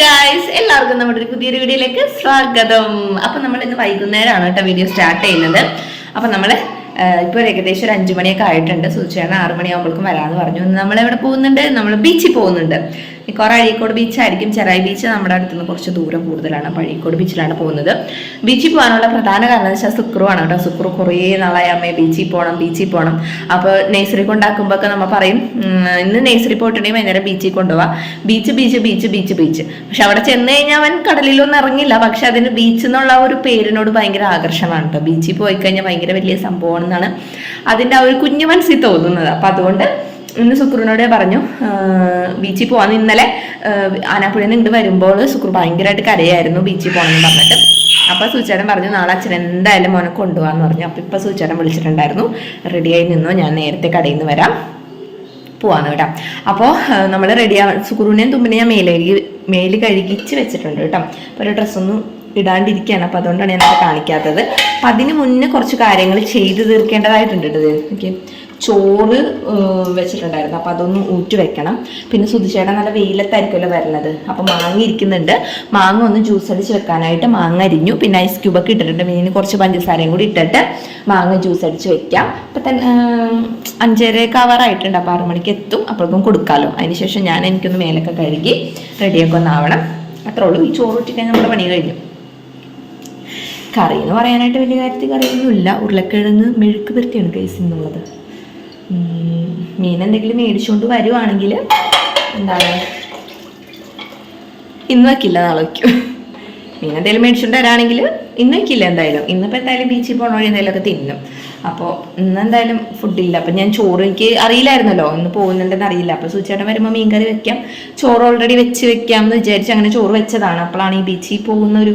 Guys എല്ലാവർക്കും നമ്മുടെ ഒരു പുതിയൊരു വീഡിയോയിലേക്ക് സ്വാഗതം. അപ്പൊ നമ്മൾ ഇന്ന് വൈകുന്നേരമാണ് കേട്ടോ വീഡിയോ സ്റ്റാർട്ട് ചെയ്യുന്നത്. അപ്പൊ നമ്മൾ ഇപ്പോൾ ഏകദേശം ഒരു അഞ്ചു മണിയൊക്കെ ആയിട്ടുണ്ട്. സൂചിച്ചാണ് ആറു മണിയാകുമ്പോഴേക്കും വരാമെന്ന് പറഞ്ഞു. നമ്മൾ എവിടെ പോകുന്നുണ്ട്? നമ്മൾ ബീച്ചിൽ പോകുന്നുണ്ട്. മിക്കവാറും അഴീക്കോട് ബീച്ചായിരിക്കും ചെറായി ബീച്ച് നമ്മുടെ അടുത്ത് നിന്ന് കുറച്ച് ദൂരം കൂടുതലാണ്. അപ്പോൾ അഴീക്കോട് ബീച്ചിലാണ് പോകുന്നത്. ബീച്ചിൽ പോകാനുള്ള പ്രധാന കാരണം എന്ന് വെച്ചാൽ സുക്രുവാണ് കേട്ടോ. സുക്രു കുറേ നാളായി അമ്മയെ ബീച്ചിൽ പോകണം ബീച്ചിൽ പോകണം അപ്പോൾ നേഴ്സറി കൊണ്ടാക്കുമ്പോൾ ഒക്കെ നമ്മൾ പറയും ഇന്ന് നേഴ്സറി പോയിട്ടുണ്ടെങ്കിൽ വൈകുന്നേരം ബീച്ചിൽ കൊണ്ടുപോവാം beach beach beach beach beach പക്ഷെ അവിടെ ചെന്ന് കഴിഞ്ഞാൽ അവൻ കടലിലൊന്നും ഇറങ്ങില്ല. പക്ഷെ അതിന് ബീച്ച് എന്നുള്ള ഒരു പേരിനോട് ഭയങ്കര ആകർഷണമാണ് കേട്ടോ. ബീച്ചിൽ പോയി കഴിഞ്ഞാൽ ഭയങ്കര വലിയ സംഭവമാണെന്നാണ് അതിന്റെ ആ ഒരു കുഞ്ഞു മനസ്സിൽ തോന്നുന്നത്. അപ്പം അതുകൊണ്ട് ഇന്ന് സുക്രുവിനോട് പറഞ്ഞു ബീച്ചിൽ പോവാന്ന് ഇന്നലെ ആനാപ്പുഴയിൽ നിന്ന് ഇങ്ങോട്ട് വരുമ്പോൾ സുക്രു ഭയങ്കരമായിട്ട് കരയായിരുന്നു ബീച്ചിൽ പോകണമെന്ന് പറഞ്ഞിട്ട്. അപ്പൊ സൂചേട്ടൻ പറഞ്ഞു നാളെ അച്ഛൻ എന്തായാലും മോനെ കൊണ്ടുപോകാന്ന് പറഞ്ഞു. അപ്പൊ ഇപ്പൊ സൂചേട്ടൻ വിളിച്ചിട്ടുണ്ടായിരുന്നു റെഡിയായി നിന്നു? ഞാൻ നേരത്തെ കടയിൽ നിന്ന് വരാം. പോവാന്ന് കേട്ടോ. അപ്പോൾ നമ്മൾ റെഡിയാവാൻ സുക്രുവിനെയും തുമ്പിനെ ഞാൻ മേലഴുകി മേൽ കഴുകിച്ച് വെച്ചിട്ടുണ്ട് കേട്ടോ. അപ്പോൾ ഒരു ഡ്രസ്സൊന്നും ഇടാണ്ടിരിക്കുകയാണ്. അപ്പോൾ അതുകൊണ്ടാണ് ഞാനത് കാണിക്കാത്തത്. അപ്പം അതിന് മുന്നേ കുറച്ച് കാര്യങ്ങൾ ചെയ്തു തീർക്കേണ്ടതായിട്ടുണ്ട് കേട്ടോ. എനിക്ക് ചോറ് വെച്ചിട്ടുണ്ടായിരുന്നു. അപ്പോൾ അതൊന്ന് ഊറ്റി വെക്കണം. പിന്നെ സുധിച്ചേട്ടൻ നല്ല വെയിലത്തായിരിക്കുമല്ലോ വരുന്നത് അപ്പോൾ മാങ്ങ ഇരിക്കുന്നുണ്ട്. മാങ്ങ ഒന്ന് ജ്യൂസ് അടിച്ച് വെക്കാനായിട്ട് മാങ്ങ അരിഞ്ഞു. പിന്നെ ഐസ് ക്യൂബൊക്കെ ഇട്ടിട്ടുണ്ട്. പിന്നെ കുറച്ച് പഞ്ചസാരയും കൂടി ഇട്ടിട്ട് മാങ്ങ ജ്യൂസ് അടിച്ച് വെക്കാം. അപ്പം തന്നെ അഞ്ചരയൊക്കെ ആവാറായിട്ടുണ്ട്. അപ്പോൾ ആറു മണിക്ക് എത്തും. അപ്പോഴേക്കും കൊടുക്കാമല്ലോ അതിനുശേഷം ഞാൻ എനിക്കൊന്ന് മേലൊക്കെ കഴുകി റെഡിയൊക്കെ ഒന്നാവണം അത്രേ ഉള്ളൂ. ഈ ചോറ് ഇട്ടിട്ട് നമ്മുടെ പണി കഴിഞ്ഞു. കറി എന്ന് പറയാനായിട്ട് വലിയ കാര്യത്തിൽ കറിയൊന്നുമില്ല. ഉരുളക്കിഴങ്ങ് മെഴുക്ക് പുരട്ടിയാണ് കേസ് എന്നുള്ളത് മീൻ എന്തെങ്കിലും മേടിച്ചുകൊണ്ട് വരുവാണെങ്കിൽ എന്താണ്? ഇന്ന് വയ്ക്കില്ല നാളെ വയ്ക്കും മീൻ എന്തെങ്കിലും മേടിച്ചുകൊണ്ട് വരാണെങ്കിൽ ഇന്ന് വയ്ക്കില്ല എന്തായാലും. ഇന്നിപ്പോൾ എന്തായാലും ബീച്ചിൽ പോകണ എന്തെങ്കിലുമൊക്കെ തിന്നും. അപ്പോൾ ഇന്ന് എന്തായാലും ഫുഡില്ല അപ്പം ഞാൻ ചോറ് എനിക്ക് അറിയില്ലായിരുന്നല്ലോ. ഇന്ന് പോകുന്നുണ്ടെന്ന് അറിയില്ല. അപ്പോൾ സൂചേട്ടൻ വരുമ്പോൾ മീൻ കറി വെക്കാം. ചോറ് ഓൾറെഡി വെച്ച് വെക്കാം എന്ന് വിചാരിച്ച് അങ്ങനെ ചോറ് വെച്ചതാണ്. അപ്പോഴാണ് ഈ ബീച്ചിൽ പോകുന്ന ഒരു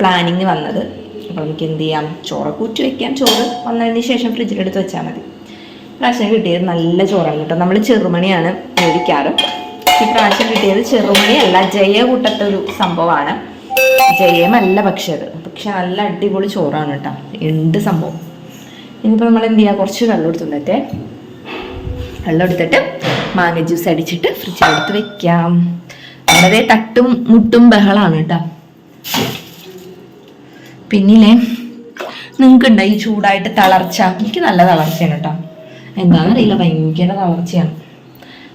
പ്ലാനിങ് വന്നത്. അപ്പോൾ നമുക്ക് എന്ത് ചെയ്യാം? ചോറ് ഊറ്റി വെക്കാം. ചോറ് വന്നതിന് ശേഷം ഫ്രിഡ്ജിലെടുത്ത് വെച്ചാൽ മതി. പ്രാവശ്യം കിട്ടിയത് നല്ല ചോറാണ് കേട്ടോ. നമ്മൾ ചെറുമണിയാണ് മേടിക്കാറ്. ഈ പ്രാവശ്യം കിട്ടിയത് ചെറുമണിയല്ല ജയ കൂട്ടത്തെ ഒരു സംഭവമാണ്. ജയമല്ല പക്ഷേ അത് പക്ഷെ നല്ല അടിപൊളി ചോറാണ് കേട്ടോ. എന്ത് സംഭവം. ഇനിയിപ്പോൾ നമ്മൾ എന്ത് ചെയ്യുക കുറച്ച് വെള്ളം എടുത്തുണ്ടേ വെള്ളം എടുത്തിട്ട് മാങ്ങ ജ്യൂസ് അടിച്ചിട്ട് ഫ്രിഡ്ജിലെടുത്ത് വെക്കാം. വളരെ തട്ടും മുട്ടും ബഹളാണ് കേട്ടോ. പിന്നില്ലേ? നിങ്ങൾക്കുണ്ടോ ഈ ചൂടായിട്ട് തളർച്ച? എനിക്ക് നല്ല തളർച്ചയാണ് കേട്ടോ. എന്താണെന്നറിയില്ല ഭയങ്കര തളർച്ചയാണ്.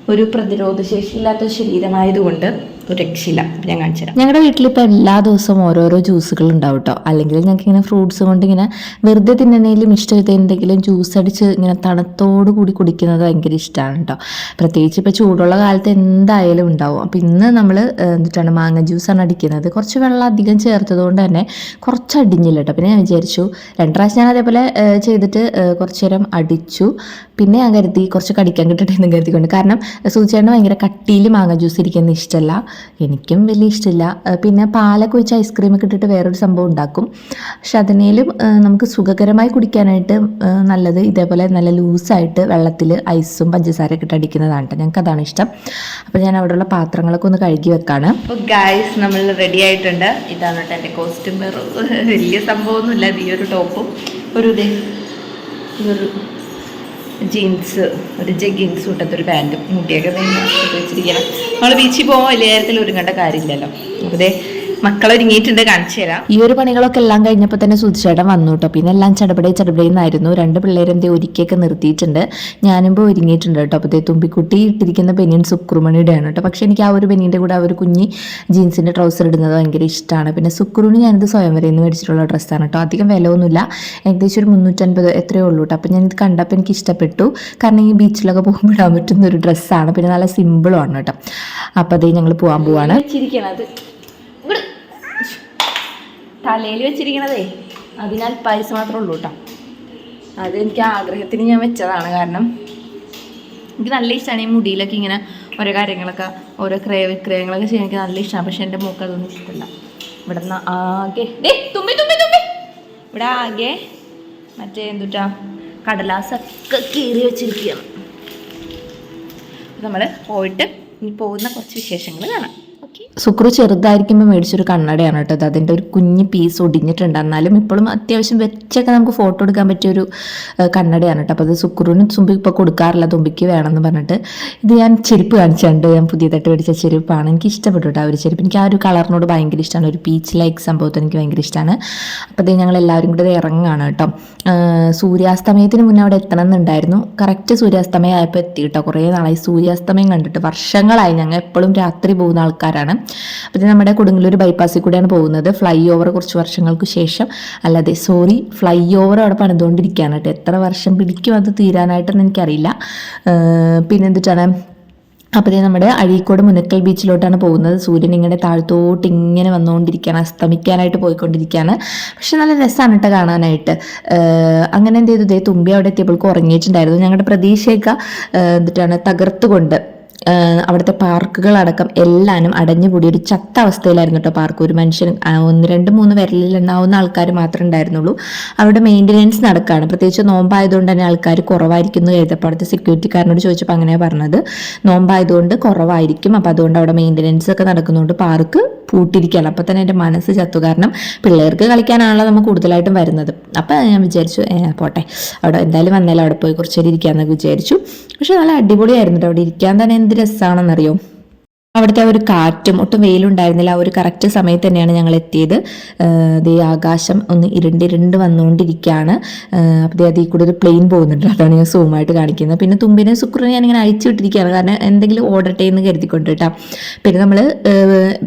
ഒരു പ്രതിരോധശേഷിയില്ലാത്ത ഇല്ലാത്ത ശരീരമായതുകൊണ്ട് ഒരു രക്ഷയില്ല. ഞാൻ കാണിച്ചു തരാം. ഞങ്ങളുടെ വീട്ടിലിപ്പോൾ എല്ലാ ദിവസവും ഓരോരോ ജ്യൂസുകൾ ഉണ്ടാവും കേട്ടോ അല്ലെങ്കിൽ ഞങ്ങൾക്ക് ഇങ്ങനെ ഫ്രൂട്ട്സ് കൊണ്ട് ഇങ്ങനെ വെറുതെ തിന്നുന്നതിലും ഇഷ്ടമില്ല എന്തെങ്കിലും ജ്യൂസ് അടിച്ച് ഇങ്ങനെ തണുത്തോട് കൂടി കുടിക്കുന്നത് ഭയങ്കര ഇഷ്ടമാണ് കേട്ടോ പ്രത്യേകിച്ച് ഇപ്പോൾ ചൂടുള്ള കാലത്ത് എന്തായാലും ഉണ്ടാവും. അപ്പോൾ ഇന്ന് നമ്മൾ എന്നിട്ടാണ് മാങ്ങ ജ്യൂസാണ് അടിക്കുന്നത്. കുറച്ച് വെള്ളം അധികം ചേർത്തതുകൊണ്ട് തന്നെ കുറച്ച് അടിഞ്ഞില്ല കേട്ടോ പിന്നെ ഞാൻ വിചാരിച്ചു രണ്ട് പ്രാവശ്യം ഞാൻ അതേപോലെ ചെയ്തിട്ട് കുറച്ച് നേരം അടിച്ചു. പിന്നെ ഞാൻ കരുതി കുറച്ച് കടിക്കാൻ കിട്ടട്ടെ എന്ന് കരുതിക്കൊണ്ട്. കാരണം സൂചിച്ചേട്ടന് ഭയങ്കര കട്ടിയിൽ മാങ്ങ ജ്യൂസ് ഇരിക്കുന്നത് ഇഷ്ടമല്ല എനിക്കും വലിയ ഇഷ്ടമില്ല. പിന്നെ പാലൊക്കെ ഒഴിച്ച് ഐസ്ക്രീമൊക്കെ ഇട്ടിട്ട് വേറൊരു സംഭവം ഉണ്ടാക്കും. പക്ഷെ അതിനേലും നമുക്ക് സുഖകരമായി കുടിക്കാനായിട്ട് നല്ലത് ഇതേപോലെ നല്ല ലൂസായിട്ട് വെള്ളത്തിൽ ഐസും പഞ്ചസാരയൊക്കെ ഇട്ട് അടിക്കുന്നതാണ് കേട്ടോ ഞങ്ങൾക്ക് അതാണ് ഇഷ്ടം. അപ്പോൾ ഞാൻ അവിടെയുള്ള പാത്രങ്ങളൊക്കെ ഒന്ന് കഴുകി വെക്കാണ്. അപ്പോൾ ഗായ്സ് നമ്മൾ റെഡി ആയിട്ടുണ്ട്. ഇതാണ് കേട്ടോ എന്റെ കോസ്റ്റ്യൂം വലിയ സംഭവമൊന്നുമില്ല. ഈ ഒരു ടോപ്പും ഒരു ദേ ഒരു ജീൻസ് ഒരു ജഗ്ഗിങ്സ് ഇട്ടത്തെ ഒരു പാന്റും മുട്ടിയൊക്കെ വെച്ചിരിക്കണം നമ്മൾ ബീച്ചിൽ പോകാൻ വലിയ കാര്യത്തിൽ ഒരുങ്ങേണ്ട കാര്യമില്ലല്ലോ. അപ്പോൾ മക്കൾ ഒരുങ്ങിയിട്ടുണ്ട് കാണിച്ചു തരാം. ഈ ഒരു പണികളൊക്കെ എല്ലാം കഴിഞ്ഞപ്പോൾ തന്നെ സുധിച്ചേട്ടൻ വന്നു കേട്ടോ. പിന്നെ എല്ലാം ചടപടേ ചടപടേന്നായിരുന്നു രണ്ട് പിള്ളേരെന്തേ ഒരുക്കിയൊക്കെ നിർത്തിയിട്ടുണ്ട്. ഞാനിപ്പോൾ ഒരുങ്ങിയിട്ടുണ്ട് കേട്ടോ. അപ്പോൾ തുമ്പിക്കുട്ടി ഇട്ടിരിക്കുന്ന ബനിയൻ സുക്രുമണിയുടെയാണ് കേട്ടോ. പക്ഷെ എനിക്ക് ആ ഒരു ബനിയന്റെ കൂടെ ആ ഒരു കുഞ്ഞി ജീൻസിന്റെ ട്രൗസർ ഇടുന്നത് ഭയങ്കര ഇഷ്ടമാണ്. പിന്നെ സുക്രുവിന് ഞാനിത് സ്വയംവരയിൽ നിന്ന് മേടിച്ചിട്ടുള്ള ഡ്രസ്സാണ് കേട്ടോ. അധികം വില ഒന്നുമില്ല. ഏകദേശം ഒരു മുന്നൂറ്റൻപത് എത്രയേ ഉള്ളൂ കേട്ടോ. അപ്പോൾ ഞാനിത് കണ്ടപ്പോൾ എനിക്ക് ഇഷ്ടപ്പെട്ടു. കാരണം ഈ ബീച്ചിലൊക്കെ പോകുമ്പോൾ ഇടാൻ പറ്റുന്ന ഒരു ഡ്രസ്സാണ്. പിന്നെ നല്ല സിമ്പിളും ആണ് കേട്ടോ. അപ്പോൾ അതേ ഞങ്ങൾ പോകാൻ പോവാണ്. തലയിൽ വെച്ചിരിക്കണതേ. അതിനാൽ പൈസ മാത്രമേ ഉള്ളൂ കേട്ടോ അത് എനിക്ക് ആഗ്രഹത്തിന് ഞാൻ വെച്ചതാണ് കാരണം എനിക്ക് നല്ല ഇഷ്ടമാണ് ഈ മുടിയിലൊക്കെ ഇങ്ങനെ ഓരോ കാര്യങ്ങളൊക്കെ ഓരോ ക്രയ വിക്രയങ്ങളൊക്കെ ചെയ്യാൻ എനിക്ക് നല്ല ഇഷ്ടമാണ് പക്ഷെ എന്റെ മൂക്ക് അതൊന്നും ഇഷ്ടമല്ല. ഇവിടെ നിന്ന് ആകെ തുമ്പി തുമ്പി തുമ്പി. ഇവിടെ ആകെ മറ്റേ എന്തുട്ടാ കടലാസൊക്കെ കീറി വെച്ചിരിക്കുകയാണ്. നമ്മൾ പോയിട്ട് ഇനി പോകുന്ന കുറച്ച് വിശേഷങ്ങൾ കാണാം. സുക്രു ചെറുതായിരിക്കുമ്പോൾ മേടിച്ചൊരു കണ്ണടയാണ് കേട്ടോ അത് അതിന്റെ ഒരു കുഞ്ഞ് പീസ് ഒടിഞ്ഞിട്ടുണ്ട്. എന്നാലും ഇപ്പോഴും അത്യാവശ്യം വെച്ചൊക്കെ നമുക്ക് ഫോട്ടോ എടുക്കാൻ പറ്റിയ ഒരു കണ്ണടയാണ് കേട്ടോ. അപ്പോൾ അത് സുക്രുവിന് തുമ്പി ഇപ്പോൾ കൊടുക്കാറില്ല. തുമ്പിക്ക് വേണമെന്ന് പറഞ്ഞിട്ട് ഇത് ഞാൻ ചെരുപ്പ് കാണിച്ചുണ്ട് ഞാൻ പുതിയതായിട്ട് മേടിച്ച ചെരുപ്പാണ്. എനിക്ക് ഇഷ്ടപ്പെട്ടു കേട്ടോ ആ ഒരു ചെരുപ്പ്. എനിക്ക് ആ ഒരു കളറിനോട് ഭയങ്കര ഇഷ്ടമാണ് ഒരു പീച്ച് ലൈക്ക് സംഭവത്തിന് എനിക്ക് ഭയങ്കര ഇഷ്ടമാണ് അപ്പോൾ അത് ഞങ്ങൾ എല്ലാവരും കൂടെ ഇറങ്ങുകയാണ് കേട്ടോ. സൂര്യാസ്തമയത്തിന് മുന്നേ അവിടെ എത്തണം എന്നുണ്ടായിരുന്നു. കറക്റ്റ് സൂര്യാസ്തമയം ആയപ്പോൾ എത്തി കേട്ടോ. കുറേ നാളായി സൂര്യാസ്തമയം കണ്ടിട്ട്. വർഷങ്ങളായി ഞങ്ങൾ എപ്പോഴും രാത്രി പോകുന്ന ആൾക്കാരാണ്. ഇത് നമ്മുടെ കൊടുങ്ങല്ലൂർ ബൈപ്പാസിൽ കൂടെയാണ് പോകുന്നത്. ഫ്ലൈ ഓവർ കുറച്ച് വർഷങ്ങൾക്ക് ശേഷം. അല്ലാതെ സോറി ഫ്ലൈ ഓവർ അവിടെ പണിതുകൊണ്ടിരിക്കുകയാണ് കേട്ടോ. എത്ര വർഷം പിടിക്കും അത് തീരാനായിട്ടെന്ന് എനിക്കറിയില്ല. പിന്നെ എന്തിട്ടാണ് അപ്പോൾ ദേ നമ്മുടെ അഴീക്കോട് മുനക്കൽ ബീച്ചിലോട്ടാണ് പോകുന്നത്. സൂര്യൻ ഇങ്ങനെ താഴ്ത്തോട്ട് ഇങ്ങനെ വന്നുകൊണ്ടിരിക്കുകയാണ്. അസ്തമിക്കാനായിട്ട് പോയിക്കൊണ്ടിരിക്കുകയാണ്. പക്ഷെ നല്ല രസമാണ് കേട്ടോ കാണാനായിട്ട്. അങ്ങനെ എന്ത് ചെയ്തു? ദേ തുമ്പി അവിടെ എത്തിയപ്പോൾക്ക് ഉറങ്ങിയിട്ടുണ്ടായിരുന്നു. ഞങ്ങളുടെ പ്രതീക്ഷയൊക്കെ എന്നിട്ടാണ് തകർത്തുകൊണ്ട് അവിടുത്തെ പാർക്കുകളടക്കം എല്ലാനും അടഞ്ഞു കൂടി ഒരു ചത്ത അവസ്ഥയിലായിരുന്നു കേട്ടോ പാർക്ക്. ഒരു മനുഷ്യൻ ഒന്ന് രണ്ട് മൂന്ന് വിരലിൽ എണ്ണാവുന്ന ആൾക്കാർ മാത്രമേ ഉണ്ടായിരുന്നുള്ളൂ. അവിടെ മെയിന്റെനൻസ് നടക്കുകയാണ് പ്രത്യേകിച്ച് നോമ്പായതുകൊണ്ട് തന്നെ ആൾക്കാർ കുറവായിരിക്കും എന്ന് കരുതപ്പോൾ അവിടുത്തെ സെക്യൂരിറ്റിക്കാരനോട് ചോദിച്ചപ്പോൾ അങ്ങനെയാണ് പറഞ്ഞത്. നോമ്പായതുകൊണ്ട് കുറവായിരിക്കും. അപ്പോൾ അതുകൊണ്ട് അവിടെ മെയിന്റെനൻസ് ഒക്കെ നടക്കുന്നതുകൊണ്ട് പാർക്ക് പൂട്ടിരിക്കുകയാണ് അപ്പോൾ തന്നെ എന്റെ മനസ്സ് ചത്തു. കാരണം പിള്ളേർക്ക് കളിക്കാനാണല്ലോ നമ്മൾ കൂടുതലായിട്ടും വരുന്നത്. അപ്പോൾ ഞാൻ വിചാരിച്ചു "ഏ, പോട്ടെ. അവിടെ എന്തായാലും വന്നാലും അവിടെ പോയി കുറച്ച് നേരം ഇരിക്കാമെന്നൊക്കെ വിചാരിച്ചു. പക്ഷെ നല്ല അടിപൊളിയായിരുന്നു അവിടെ ഇരിക്കാൻ തന്നെ എന്ത് രസമാണെന്നറിയോ അവിടുത്തെ ഒരു കാറ്റും ഒട്ടും വെയിലുണ്ടായിരുന്നില്ല. ആ ഒരു കറക്റ്റ് സമയത്ത് തന്നെയാണ് ഞങ്ങൾ എത്തിയത്. ദേ ആകാശം ഒന്ന് ഇരുണ്ടിരുണ്ട് വന്നുകൊണ്ടിരിക്കുകയാണ്. അപ്പോൾ അതിൽ കൂടെ ഒരു പ്ലെയിൻ പോകുന്നുണ്ട്. അതാണ് ഞാൻ സൂമായിട്ട് കാണിക്കുന്നത്. പിന്നെ തുമ്പിനെ സുക്രനെ ഞാനിങ്ങനെ അഴിച്ചു വിട്ടിരിക്കുകയാണ്. കാരണം എന്തെങ്കിലും ഓടട്ടെ എന്ന് കരുതിക്കൊണ്ട് കേട്ടോ. പിന്നെ നമ്മൾ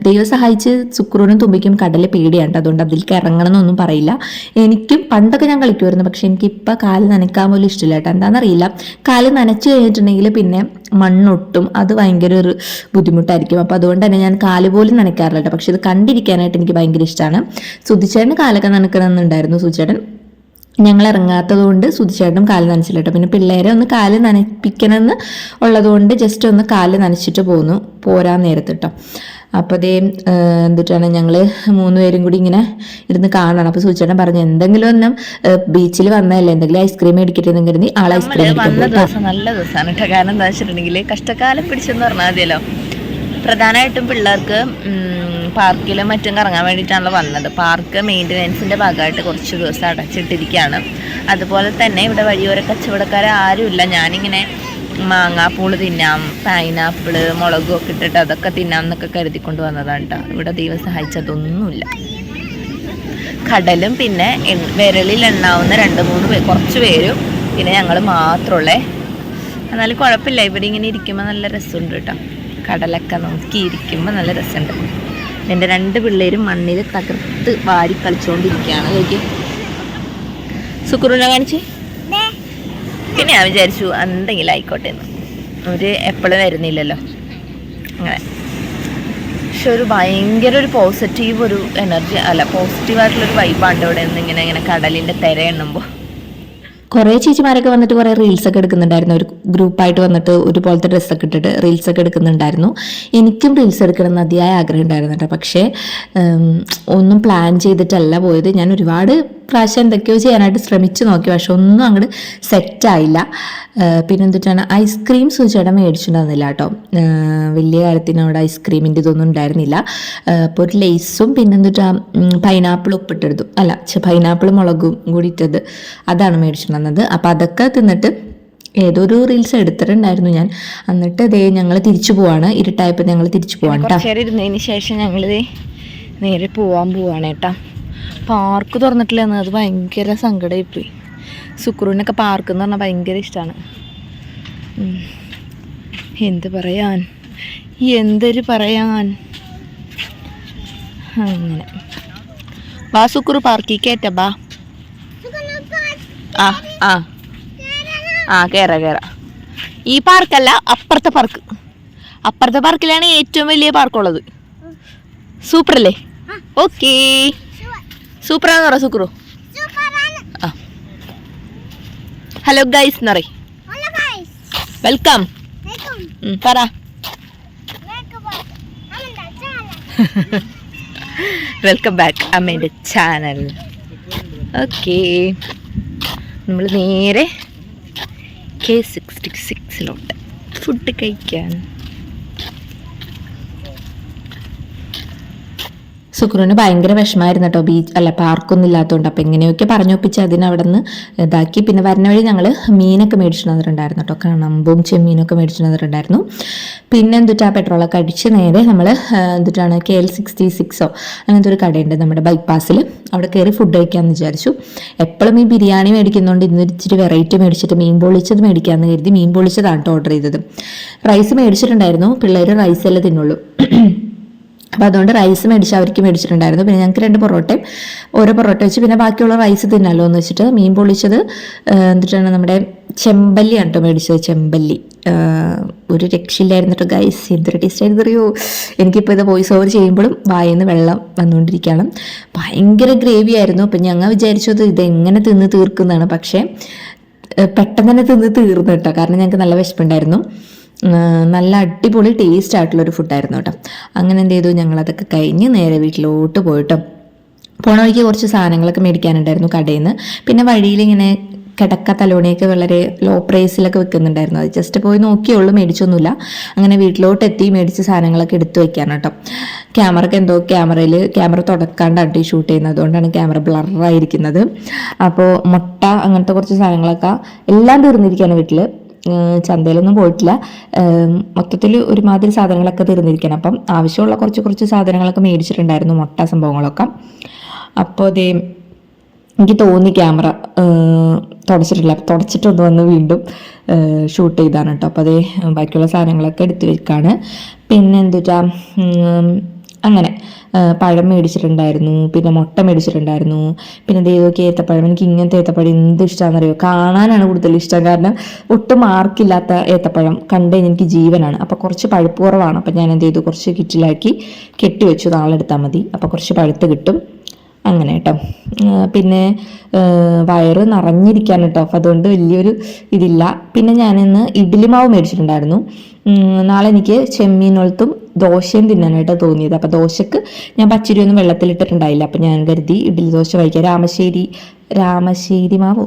ദൈവം സഹായിച്ച് സുക്രനും തുമ്പിക്കും കടൽ പേടിയാണ്. അതുകൊണ്ട് അതിലേക്ക് ഇറങ്ങണം എന്നൊന്നും പറയില്ല. എനിക്കും പണ്ടൊക്കെ ഞാൻ കളിക്കുമായിരുന്നു. പക്ഷെ എനിക്കിപ്പോൾ കാൽ നനയ്ക്കാൻ പോലും ഇഷ്ടമില്ല കേട്ടോ. എന്താണെന്നറിയില്ല. കാൽ നനച്ചു കഴിഞ്ഞിട്ടുണ്ടെങ്കിൽ പിന്നെ മണ്ണൊട്ടും അത് ഭയങ്കര ഒരു ബുദ്ധിമുട്ടായിരിക്കും. അപ്പോൾ അതുകൊണ്ട് തന്നെ ഞാൻ കാൽ പോലും നനയ്ക്കാറില്ല പക്ഷെ ഇത് കണ്ടിരിക്കാനായിട്ട് എനിക്ക് ഭയങ്കര ഇഷ്ടമാണ് സുധിച്ചേട്ടന് കാലൊക്കെ നനക്കണമെന്നുണ്ടായിരുന്നു സുധിച്ചേട്ടൻ ഞങ്ങൾ ഇറങ്ങാത്തത് കൊണ്ട് സുധിച്ചേട്ടനും കാൽ നനച്ചില്ല കേട്ടോ. പിന്നെ പിള്ളേരെ ഒന്ന് കാൽ നനപ്പിക്കണമെന്ന് ഉള്ളതുകൊണ്ട് ജസ്റ്റ് ഒന്ന് കാൽ നനച്ചിട്ട് പോന്നു. പോരാൻ നേരത്ത് കേട്ടോ. അപ്പോൾ അതേ എന്തിട്ടാണ് ഞങ്ങൾ മൂന്ന് പേരും കൂടി ഇങ്ങനെ ഇരുന്ന് കാണണം. അപ്പോൾ സൂചിച്ചേട്ടൻ പറഞ്ഞു എന്തെങ്കിലും ഒന്നും ബീച്ചിൽ വന്നതല്ലേ എന്തെങ്കിലും ഐസ്ക്രീം മേടിക്കട്ടെ എന്ന് കരുതി ആൾ ഐസ്ക്രീം നല്ല ദിവസം നല്ല ദിവസമാണ് കേട്ടോ കാരണം എന്താ വെച്ചിട്ടുണ്ടെങ്കിൽ കഷ്ടകാലം പിടിച്ചെന്ന് പറഞ്ഞാൽ മതിയല്ലോ. പ്രധാനമായിട്ടും പിള്ളേർക്ക് പാർക്കിലും മറ്റും കറങ്ങാൻ വേണ്ടിയിട്ടാണല്ലോ വന്നത്. പാർക്ക് മെയിന്റനൻസിന്റെ ഭാഗമായിട്ട് കുറച്ച് ദിവസം അടച്ചിട്ടിരിക്കുകയാണ് അതുപോലെ തന്നെ ഇവിടെ വഴിയോര കച്ചവടക്കാർ ആരുമില്ല. ഞാനിങ്ങനെ മാങ്ങാപ്പൂൾ തിന്നാം പൈനാപ്പിൾ മുളകും ഒക്കെ ഇട്ടിട്ട് അതൊക്കെ തിന്നാം എന്നൊക്കെ കരുതിക്കൊണ്ട് വന്നതാണ് കേട്ടോ ഇവിടെ ദൈവം സഹായിച്ചതൊന്നുമില്ല. കടലും പിന്നെ വിരലിൽ എണ്ണാവുന്ന രണ്ട് മൂന്ന് കുറച്ച് പേരും പിന്നെ ഞങ്ങൾ മാത്രമുള്ളേ എന്നാലും കുഴപ്പമില്ല. ഇവിടെ ഇങ്ങനെ ഇരിക്കുമ്പോൾ നല്ല രസമുണ്ട് കേട്ടോ കടലൊക്കെ നോക്കി ഇരിക്കുമ്പോൾ നല്ല രസമുണ്ട്. എന്റെ രണ്ട് പിള്ളേരും മണ്ണിൽ തകർത്ത് വാരി കളിച്ചുകൊണ്ടിരിക്കുകയാണ് നോക്കി സുക്കുറുനെ കാണിച്ച്. പിന്നെ ഞാൻ വിചാരിച്ചു എന്തെങ്കിലും ആയിക്കോട്ടെ എന്ന്. ഒരു എപ്പോഴും വരുന്നില്ലല്ലോ. അങ്ങനെ. പക്ഷെ ഒരു ഭയങ്കര ഒരു പോസിറ്റീവ് ഒരു എനർജി അല്ല പോസിറ്റീവായിട്ടുള്ളൊരു വൈബാണ്ട് ഇവിടെ നിന്ന് ഇങ്ങനെ ഇങ്ങനെ കടലിന്റെ തിര എണ്ണുമ്പോൾ കുറേ ചേച്ചിമാരൊക്കെ വന്നിട്ട് കുറേ റീൽസ് ഒക്കെ എടുക്കുന്നുണ്ടായിരുന്നു. ഒരു ഗ്രൂപ്പായിട്ട് വന്നിട്ട് ഒരുപോലത്തെ ഡ്രസ്സൊക്കെ ഇട്ടിട്ട് റീൽസ് ഒക്കെ എടുക്കുന്നുണ്ടായിരുന്നു. എനിക്കും റീൽസ് എടുക്കണം എന്ന് അതിയായ ആഗ്രഹം ഉണ്ടായിരുന്നു കേട്ടോ. പക്ഷേ ഒന്നും പ്ലാൻ ചെയ്തിട്ടല്ല പോയത്. ഞാൻ ഒരുപാട് പ്രാവശ്യം എന്തൊക്കെയോ ചെയ്യാനായിട്ട് ശ്രമിച്ചു നോക്കി. പക്ഷെ ഒന്നും അങ്ങോട്ട് സെറ്റായില്ല പിന്നെ എന്തിട്ടാണ്? ഐസ്ക്രീം സൂചിയുടെ മേടിച്ചിട്ടുണ്ടായിരുന്നില്ല കേട്ടോ. വലിയ കാര്യത്തിന് അവിടെ ഐസ്ക്രീമിന്റെ ഇതൊന്നും ഉണ്ടായിരുന്നില്ല. അപ്പോൾ ഒരു ലേസും പിന്നെ എന്തിട്ടാ? പൈനാപ്പിൾ ഉപ്പിട്ടെടുത്തു അല്ല പൈനാപ്പിൾ മുളകും കൂടി ഇട്ടത് അതാണ് മേടിച്ചിട്ടുണ്ടായിരുന്നത്. അപ്പോൾ അതൊക്കെ തിന്നിട്ട് ഏതോ ഒരു റീൽസ് എടുത്തിട്ടുണ്ടായിരുന്നു ഞാൻ. എന്നിട്ട് ദേ ഞങ്ങൾ തിരിച്ചു പോവാണ്. ഇരുട്ടായപ്പോൾ ഞങ്ങൾ തിരിച്ചു പോവാണ് കേട്ടോ ഇരുന്നതിന് ശേഷം ഞങ്ങൾ നേരെ പോവാൻ പോവാണ് കേട്ടാ. പാർക്ക് തുറന്നിട്ടില്ലെന്ന് അത് ഭയങ്കര സങ്കടമായി പോയി സുക്രൂനൊക്കെ പാർക്ക് എന്ന് പറഞ്ഞാൽ ഭയങ്കര ഇഷ്ടമാണ് എന്ത് പറയാൻ? എന്തൊരു പറയാൻ? അങ്ങനെ. വാ സുക്രു പാർക്കിൽ കയറ്റ ബാ. ആ ആ. ആ കയറാം കയറാം ഈ പാർക്കല്ല അപ്പുറത്തെ പാർക്ക് അപ്പുറത്തെ പാർക്കിലാണ് ഏറ്റവും വലിയ പാർക്കുള്ളത് സൂപ്പർ അല്ലേ ഓക്കേ സൂപ്പറാന്ന് പറ സുക്രു. ആ. ഹലോ ഗൈസ് എന്ന് പറയും. വെൽക്കം പറ. വെൽക്കം ബാക്ക് അമ്മേന്റെ ചാനൽ ഓക്കേ നമ്മൾ നേരെ കെ സിക്സ്റ്റി സിക്സിലോട്ട് ഫുഡ് കഴിക്കാൻ. സുക്രുവിന് ഭയങ്കര വിഷമായിരുന്നു കേട്ടോ. ബീച്ച് അല്ല പാർക്കൊന്നും ഇല്ലാത്തതുകൊണ്ട് അപ്പം എങ്ങനെയൊക്കെ പറഞ്ഞൊപ്പിച്ച് അതിന് അവിടെ നിന്ന് ഇതാക്കി. പിന്നെ വരുന്ന വഴി ഞങ്ങൾ മീനൊക്കെ മേടിച്ചു തന്നിട്ടുണ്ടായിരുന്നു കേട്ടോ. കണമ്പും ചെമ്മീനൊക്കെ മേടിച്ചു തന്നിട്ടുണ്ടായിരുന്നു. പിന്നെ എന്തുട്ടാ പെട്രോളൊക്കെ അടിച്ച് നേരെ നമ്മൾ എന്തുട്ടാണ് കെ എൽ സിക്സ്റ്റി സിക്സോ അങ്ങനത്തെ ഒരു കടയുണ്ട് നമ്മുടെ ബൈപ്പാസിൽ അവിടെ കയറി ഫുഡ് കഴിക്കാമെന്ന് വിചാരിച്ചു. എപ്പോഴും ഈ ബിരിയാണി മേടിക്കുന്നതുകൊണ്ട് ഇന്ന് ഇച്ചിരി വെറൈറ്റി മേടിച്ചിട്ട് മീൻ പൊളിച്ചത് മേടിക്കാമെന്ന് കരുതി മീൻ പൊളിച്ചതാണ് കേട്ടോ ഓർഡർ ചെയ്തത്. റൈസ് മേടിച്ചിട്ടുണ്ടായിരുന്നു. പിള്ളേർ റൈസ് അല്ലേ തിന്നുള്ളൂ. അപ്പോൾ അതുകൊണ്ട് റൈസ് മേടിച്ച് അവർക്ക് മേടിച്ചിട്ടുണ്ടായിരുന്നു. പിന്നെ ഞങ്ങൾക്ക് രണ്ട് പൊറോട്ടയും ഓരോ പൊറോട്ട വെച്ച് പിന്നെ ബാക്കിയുള്ള റൈസ് തിന്നാലോ എന്ന് വെച്ചിട്ട് മീൻ പൊള്ളിച്ചത് ആ, എന്നിട്ടാണ് നമ്മുടെ ചെമ്പല്ലി കേട്ടോ മേടിച്ചത് ചെമ്പല്ലി. ഒരു രക്ഷയില്ലായിരുന്നു കേട്ടോ ഗൈസ് എന്തൊരു ടേസ്റ്റ് ആയിരുന്നു അറിയോ? എനിക്കിപ്പോൾ ഇത് വോയിസ് ഓവർ ചെയ്യുമ്പോഴും വായിൽ നിന്ന് വെള്ളം വന്നുകൊണ്ടിരിക്കുകയാണ്. ഭയങ്കര ഗ്രേവി ആയിരുന്നു. അപ്പം ഞങ്ങൾ വിചാരിച്ചത് ഇതെങ്ങനെ തിന്ന് തീർക്കുന്നതാണ്. പക്ഷേ പെട്ടെന്ന് തന്നെ തിന്ന് തീർന്നു കേട്ടോ. കാരണം ഞങ്ങൾക്ക് നല്ല വിശപ്പുണ്ടായിരുന്നു. നല്ല അടിപൊളി ടേസ്റ്റ് ആയിട്ടുള്ള ഒരു ഫുഡായിരുന്നു കേട്ടോ. അങ്ങനെ എന്ത് ചെയ്തു? ഞങ്ങളതൊക്കെ കഴിഞ്ഞ് നേരെ വീട്ടിലോട്ട് പോയിട്ടോ. പോണ വഴിക്ക് കുറച്ച് സാധനങ്ങളൊക്കെ മേടിക്കാനുണ്ടായിരുന്നു കടയിൽ നിന്ന് പിന്നെ വഴിയിൽ ഇങ്ങനെ കിടക്ക തലോണിയൊക്കെ വളരെ ലോ പ്രൈസിലൊക്കെ വെക്കുന്നുണ്ടായിരുന്നു അത് ജസ്റ്റ് പോയി നോക്കിയുള്ളൂ മേടിച്ചൊന്നുമില്ല. അങ്ങനെ വീട്ടിലോട്ട് എത്തി മേടിച്ച സാധനങ്ങളൊക്കെ എടുത്തു വെക്കാൻ കേട്ടോ. ക്യാമറക്ക് എന്തോ ക്യാമറയിൽ ക്യാമറ തുടക്കാണ്ടാണ് ഈ ഷൂട്ട് ചെയ്യുന്നത്. അതുകൊണ്ടാണ് ക്യാമറ ബ്ലറായിരിക്കുന്നത് അപ്പോൾ മുട്ട അങ്ങനത്തെ കുറച്ച് സാധനങ്ങളൊക്കെ എല്ലാം തീർന്നിരിക്കുകയാണ് വീട്ടിൽ ചന്തയിലൊന്നും പോയിട്ടില്ല. മൊത്തത്തിൽ ഒരുമാതിരി സാധനങ്ങളൊക്കെ തീർന്നിരിക്കണം. അപ്പം ആവശ്യമുള്ള കുറച്ച് കുറച്ച് സാധനങ്ങളൊക്കെ മേടിച്ചിട്ടുണ്ടായിരുന്നു മുട്ട സംഭവങ്ങളൊക്കെ. അപ്പോൾ അതേ എനിക്ക് തോന്നി ക്യാമറ തുടച്ചിട്ടില്ല. തുടച്ചിട്ടൊന്ന് വന്ന് വീണ്ടും ഷൂട്ട് ചെയ്താണ് കേട്ടോ. അപ്പോൾ അതേ ബാക്കിയുള്ള സാധനങ്ങളൊക്കെ എടുത്തു വെക്കാണ്. പിന്നെ ആ, പഴം മേടിച്ചിട്ടുണ്ടായിരുന്നു പിന്നെ മുട്ട മേടിച്ചിട്ടുണ്ടായിരുന്നു പിന്നെ ദൈവമൊക്കെ ഏത്തപ്പഴം എനിക്ക് ഇങ്ങനത്തെ ഏത്തപ്പഴം എന്ത് ഇഷ്ടമാണെന്നറിയോ കാണാനാണ് കൂടുതൽ ഇഷ്ടം. കാരണം ഒട്ടും മാർക്കില്ലാത്ത ഏത്തപ്പഴം കണ്ടു എനിക്ക് ജീവനാണ്. അപ്പോൾ കുറച്ച് പഴുപ്പ് കുറവാണ്. അപ്പോൾ ഞാൻ എന്ത് ചെയ്തു? കുറച്ച് കിറ്റിലാക്കി കെട്ടിവെച്ചു നാളെ എടുത്താൽ മതി. അപ്പോൾ കുറച്ച് പഴുത്ത് കിട്ടും. അങ്ങനെ കേട്ടോ പിന്നെ വയറ് നിറഞ്ഞിരിക്കാൻ കേട്ടോ അപ്പം അതുകൊണ്ട് വലിയൊരു ഇതില്ല. പിന്നെ ഞാനിന്ന് ഇഡ്ഡലി മാവ് മേടിച്ചിട്ടുണ്ടായിരുന്നു. നാളെ എനിക്ക് ചെമ്മീനൊളത്തും ദോശയും തിന്നാനായിട്ട് തോന്നിയത്. അപ്പോൾ ദോശക്ക് ഞാൻ പച്ചരി ഒന്നും വെള്ളത്തിലിട്ടിട്ടുണ്ടായില്ല. അപ്പം ഞാൻ കരുതി ഇഡ്ഡലി ദോശ കഴിക്കാം. രാമശ്ശേരി രാമശ്ശേരി മാവ്.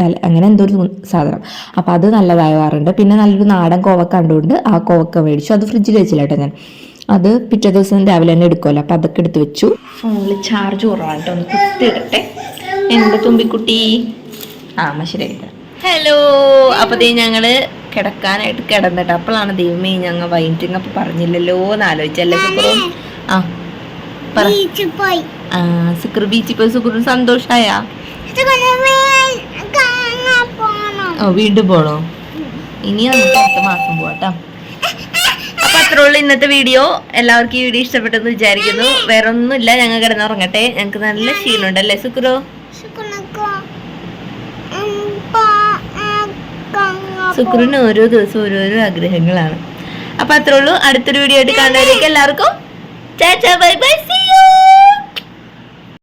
തല അങ്ങനെ എന്തോ ഒരു സാധനം. അപ്പോൾ അത് നല്ലതാകാറുണ്ട് പിന്നെ നല്ലൊരു നാടൻ കോവക്ക കണ്ടുകൊണ്ട് ആ കോവക്ക മേടിച്ചു. അത് ഫ്രിഡ്ജിൽ വെച്ചില്ല കേട്ടോ ഞാൻ. അത് പിറ്റേ ദിവസം രാവിലെ തന്നെ എടുക്കുമല്ലോ അപ്പം അതൊക്കെ എടുത്ത് വെച്ചു. ഫോണിൽ ചാർജ് കുറവാണ് കേട്ടോ ഒന്ന് കുത്തിയിടട്ടെ. എന്റെ തുമ്പിക്കുട്ടി? ആ ശരിയായിട്ട് ഹലോ അപ്പോൾ ദേ ഞങ്ങൾ കിടക്കാനായിട്ട് കിടന്നിട്ട് അപ്പോഴാണ് ദൈവമേ ഞങ്ങൾ വൈകിട്ടിങ് അപ്പോൾ പറഞ്ഞില്ലല്ലോ എന്ന് ആലോചിച്ചല്ലേ സുക്രു? ആ പറ. ബീച്ചിൽ പോയി. ആ സുക്രു ബീച്ചിൽ പോയി. സുക്രു സന്തോഷായ? ഓ വീണ്ടും പോണോ? ഇനി അടുത്ത മാസം പോവാട്ടോ. അപ്പൊ അത്രേ ഇന്നത്തെ വീഡിയോ എല്ലാവർക്കും ഈ വീഡിയോ ഇഷ്ടപ്പെട്ടെന്ന് വിചാരിക്കുന്നു. വേറെ ഒന്നുമില്ല ഞങ്ങൾ കിടന്നുറങ്ങട്ടെ. ഞങ്ങൾക്ക് നല്ല ക്ഷീണമുണ്ട് സുക്രോ? സുക്രുന് ഓരോ ദിവസം ഓരോരോ ആഗ്രഹങ്ങളാണ്. അപ്പൊ അത്രേ ഉള്ളൂ അടുത്തൊരു വീഡിയോ ആയിട്ട് കാണുന്നവരേക്ക് എല്ലാവർക്കും. Bye bye